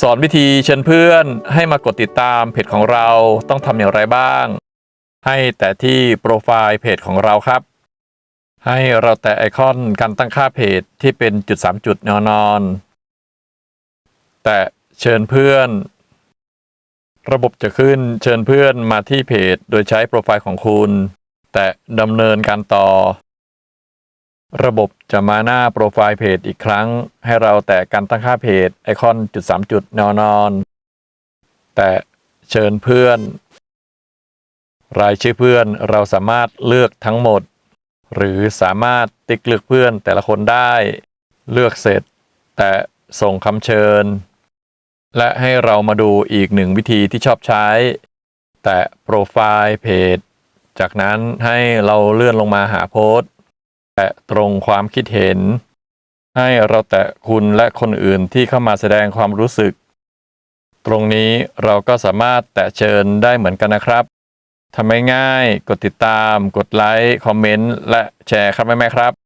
สอนวิธีเชิญเพื่อนให้มากดติดตามเพจของเราต้องทำอย่างไรบ้าง ให้แต่ที่โปรไฟล์เพจของเราครับ ให้เราแตะไอคอนการตั้งค่าเพจที่เป็นจุด 3 จุดนวนอนแตะเชิญเพื่อน ระบบจะขึ้นเชิญเพื่อนมาที่เพจ โดยใช้โปรไฟล์ของคุณ แตะดำเนินการต่อ ระบบจะมาหน้าโปรไฟล์เพจอีกครั้ง ให้เราแตะการตั้งค่าเพจไอคอนจุด3จุดแนวนอน แตะเชิญเพื่อน รายชื่อเพื่อนเราสามารถเลือกทั้งหมด หรือสามารถติ๊กเลือกเพื่อนแต่ละคนได้ เลือกเสร็จ แต่ส่งคำเชิญ และให้เรามาดูอีกหนึ่งวิธีที่ชอบใช้ แตะโปรไฟล์เพจ จากนั้นให้เราเลื่อนลงมาหาโพสต์ แตะตรงความคิดเห็น ให้เราแตะคุณและคนอื่นที่เข้ามาแสดงความรู้สึก ตรงนี้เราก็สามารถแตะเชิญได้เหมือนกันนะครับทำให้ง่ายกดติดตาม กดไลค์ คอมเมนต์ และแชร์ครับแม่ๆครับ